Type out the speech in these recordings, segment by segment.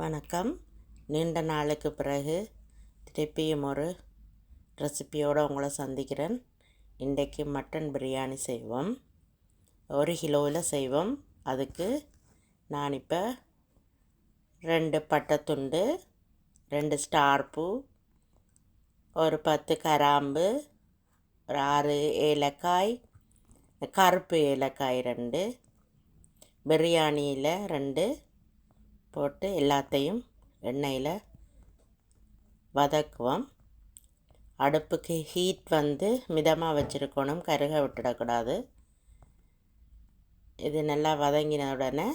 வணக்கம். நீண்ட நாளுக்கு பிறகு திருப்பியும் ஒரு ரெசிபியோடு உங்களை சந்திக்கிறேன். இன்றைக்கு மட்டன் பிரியாணி செய்வோம். ஒரு கிலோவில் செய்வோம். அதுக்கு நான் இப்போ ரெண்டு பட்டைத்துண்டு ரெண்டு ஸ்டார் பூ ஒரு பத்து கராம்பு ஒரு ஆறு ஏலக்காய் கருப்பு ஏலக்காய் ரெண்டு பிரியாணியில் ரெண்டு போட்டு எல்லாத்தையும் எண்ணெயில் வதக்குவோம். அடுப்புக்கு ஹீட் வந்து மிதமாக வச்சுருக்கணும். கருக விட்டுடக்கூடாது. இது நல்லா வதங்கின உடனே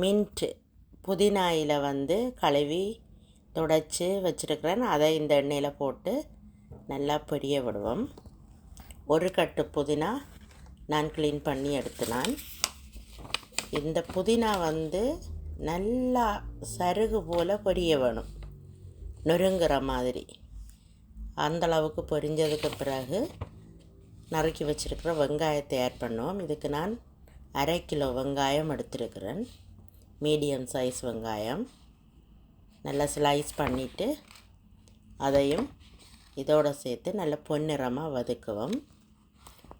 மின்ட்டு புதினாயில் வந்து கழுவி துடைச்சி வச்சுருக்கிறேன். அதை இந்த எண்ணெயில் போட்டு நல்லா பொரிய விடுவோம். ஒரு கட்டு புதினா நான் க்ளீன் பண்ணி எடுத்து நான் இந்த புதினா வந்து நல்லா சருகு போல் பொரிய வேணும். நொறுங்குற மாதிரி. அந்தளவுக்கு பொரிஞ்சதுக்கு பிறகு நறுக்கி வச்சுருக்கிற வெங்காயத்தை ஆட் பண்ணுவோம். இதுக்கு நான் அரை கிலோ வெங்காயம் எடுத்துருக்கிறேன். மீடியம் சைஸ் வெங்காயம். நல்லா ஸ்லைஸ் பண்ணிவிட்டு அதையும் இதோடு சேர்த்து நல்லா பொன்னிறமாக வதக்குவோம்.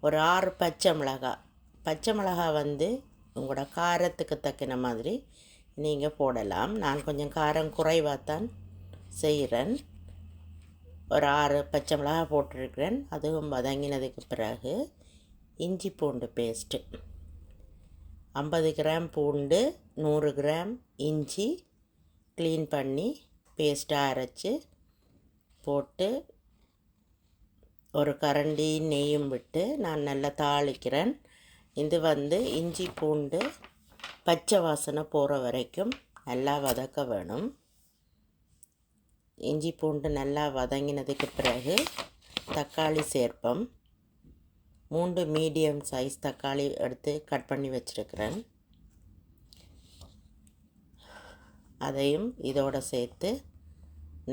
ஒரு ஆறு பச்சை மிளகாய். பச்சை மிளகாய் வந்து உங்களோட காரத்துக்கு தக்கின மாதிரி நீங்கள் போடலாம். நான் கொஞ்சம் காரம் குறைவாக தான் செய்கிறேன் ஒரு ஆறு பச்சை மிளகா போட்டிருக்கிறேன். அதுவும் வதங்கினதுக்கு பிறகு இஞ்சி பூண்டு பேஸ்ட்டு ஐம்பது கிராம் பூண்டு நூறு கிராம் இஞ்சி க்ளீன் பண்ணி பேஸ்ட்டாக அரைச்சி போட்டு ஒரு கரண்டி நெய்யும் விட்டு நான் நல்லா தாளிக்கிறேன். இது வந்து இஞ்சி பூண்டு பச்சை வாசனை போகிற வரைக்கும் நல்லா வதக்க வேணும். இஞ்சி பூண்டு நல்லா வதங்கினதுக்கு பிறகு தக்காளி சேர்ப்போம். மூன்று மீடியம் சைஸ் தக்காளி எடுத்து கட் பண்ணி வச்சுருக்கிறேன். அதையும் இதோடு சேர்த்து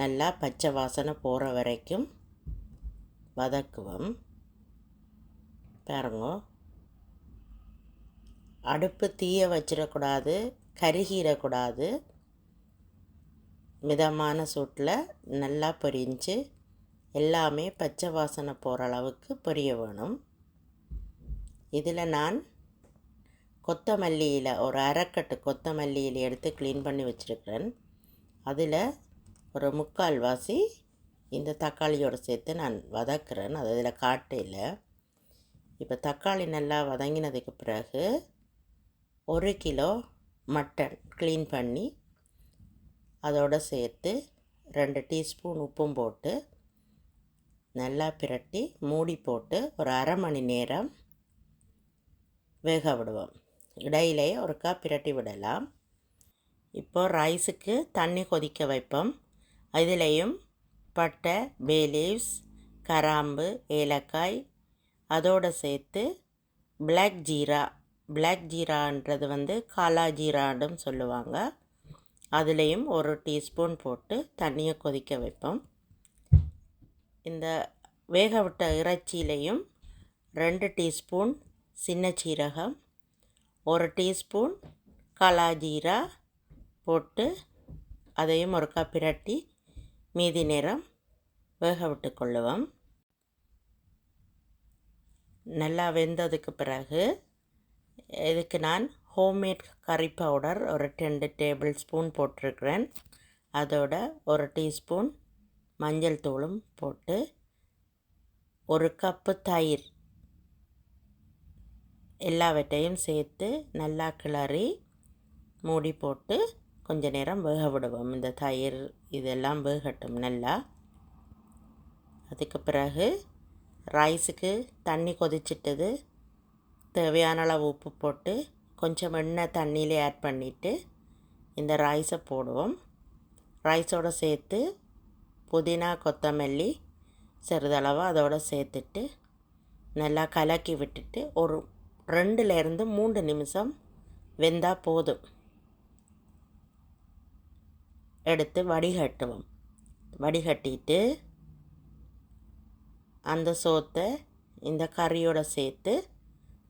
நல்லா பச்சை வாசனை போகிற வரைக்கும் வதக்குவோம். பாருங்க அடுப்பு தீய வச்சிடக்கூடாது கருகிடக்கூடாது மிதமான சூட்டில் நல்லா பொரிஞ்சு எல்லாமே பச்சை வாசனை போகிற அளவுக்கு பொரிய வேணும். இதில் நான் கொத்தமல்லியில் ஒரு அரைக்கட்டு கொத்தமல்லியில் எடுத்து க்ளீன் பண்ணி வச்சுருக்கிறேன். அதில் ஒரு முக்கால் வாசி இந்த தக்காளியோடு சேர்த்து நான் வதக்குறேன். அது இதில் காட்டையில் இப்போ தக்காளி நல்லா வதங்கினதுக்கு பிறகு ஒரு கிலோ மட்டன் க்ளீன் பண்ணி அதோடு சேர்த்து ரெண்டு டீஸ்பூன் உப்பும் போட்டு நல்லா பிரட்டி மூடி போட்டு ஒரு அரை மணி நேரம் வேக விடுவோம். இடையிலே ஒருக்கா பிரட்டி விடலாம். இப்போது ரைஸுக்கு தண்ணி கொதிக்க வைப்போம். அதிலையும் பட்டை பேலீவ்ஸ் கராம்பு ஏலக்காய் அதோடு சேர்த்து பிளாக் ஜீரா பிளாக் ஜீரான்றது வந்து காலா ஜீரான்னு சொல்லுவாங்க. அதுலேயும் ஒரு டீஸ்பூன் போட்டு தண்ணியை கொதிக்க வைப்போம். இந்த வேக விட்ட இறைச்சியிலையும் ரெண்டு டீஸ்பூன் சின்ன சீரகம் ஒரு டீஸ்பூன் காலா ஜீரா போட்டு அதையும் ஒருக்கா பிரட்டி மீதி நேரம் வேக விட்டு கொள்ளுவோம். நல்லா வெந்ததுக்கு பிறகு இதுக்கு நான் ஹோம்மேட் கறி பவுடர் ஒரு ரெண்டு டேபிள் ஸ்பூன் போட்டிருக்கிறேன். அதோட ஒரு டீஸ்பூன் மஞ்சள் தூளும் போட்டு ஒரு கப்பு தயிர் எல்லாவற்றையும் சேர்த்து நல்லா கிளறி மூடி போட்டு கொஞ்ச நேரம் வேக விடுவோம். இந்த தயிர் இதெல்லாம் வேகட்டும் நல்லா. அதுக்கு பிறகு ரைஸுக்கு தண்ணி கொதிச்சிட்டது. தேவையான அளவு உப்பு போட்டு கொஞ்சம் எண்ணெய் தண்ணியில் ஆட் பண்ணிவிட்டு இந்த ரைஸை போடுவோம். ரைஸோடு சேர்த்து புதினா கொத்தமல்லி சிறிதளவு அதோடு சேர்த்துட்டு நல்லா கலக்கி விட்டுட்டு ஒரு ரெண்டுலேருந்து மூன்று நிமிஷம் வெந்தால் போதும். எடுத்து வடிகட்டுவோம். வடிகட்டிட்டு அந்த சோத்தை இந்த கறியோடு சேர்த்து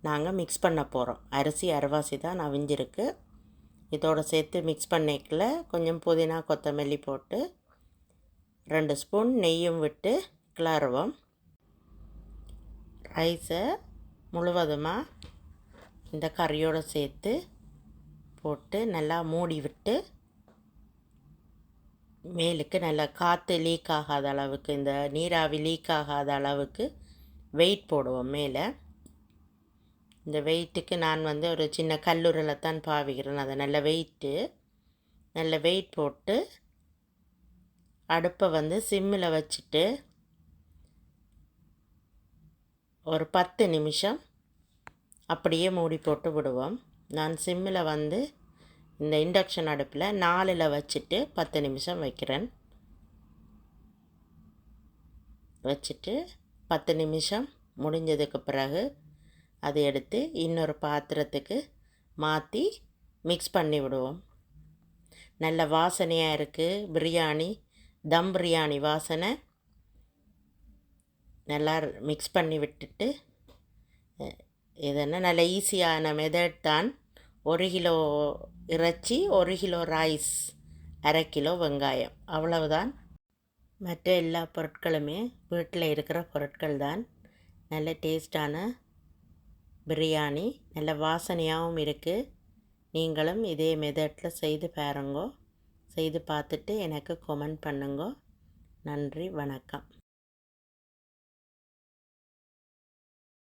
நாங்கள் மிக்ஸ் பண்ண போகிறோம் அரிசி அரைவாசி தான் நவிஞ்சிருக்கு இதோடு சேர்த்து மிக்ஸ் பண்ணிக்கல கொஞ்சம் புதினா கொத்தமல்லி போட்டு ரெண்டு ஸ்பூன் நெய்யும் விட்டு கிளறுவோம். ரைஸை முழுவதுமாக இந்த கறியோடு சேர்த்து போட்டு நல்லா மூடி விட்டு மேலுக்கு நல்லா காற்று லீக் ஆகாத அளவுக்கு இந்த நீராவி லீக் ஆகாத அளவுக்கு வெயிட் போடுவோம் மேலே. இந்த வெயிட்டுக்கு நான் வந்து ஒரு சின்ன கல்லுரலை தான் பாவிக்கிறேன். அதை நல்ல வெயிட்டு நல்ல வெயிட் போட்டு அடுப்பை வந்து சிம்மில் வச்சுட்டு ஒரு பத்து நிமிஷம் அப்படியே மூடி போட்டு விடுவோம். நான் சிம்மில் வந்து இந்த இண்டக்ஷன் அடுப்பில் நாலில் வச்சுட்டு பத்து நிமிஷம் வைக்கிறேன். வச்சுட்டு பத்து நிமிஷம் முடிஞ்சதுக்கு பிறகு அதை எடுத்து இன்னொரு பாத்திரத்துக்கு மாற்றி மிக்ஸ் பண்ணி விடுவோம். நல்ல வாசனையாக இருக்குது பிரியாணி தம் பிரியாணி வாசனை நல்லா மிக்ஸ் பண்ணி விட்டுட்டு இதென்ன நல்ல ஈஸியான மெதட் தான். ஒரு கிலோ இறைச்சி ஒரு கிலோ ரைஸ் அரை கிலோ வெங்காயம். அவ்வளவுதான். மற்ற எல்லா பொருட்களுமே வீட்டில் இருக்கிற பொருட்கள் தான். நல்ல டேஸ்டான பிரியாணி நல்ல வாசனையாகவும் இருக்குது நீங்களும் இதே மெதட்டில் செய்து பாருங்கோ. செய்து பார்த்துட்டு எனக்கு கொமெண்ட் பண்ணுங்க. நன்றி வணக்கம்.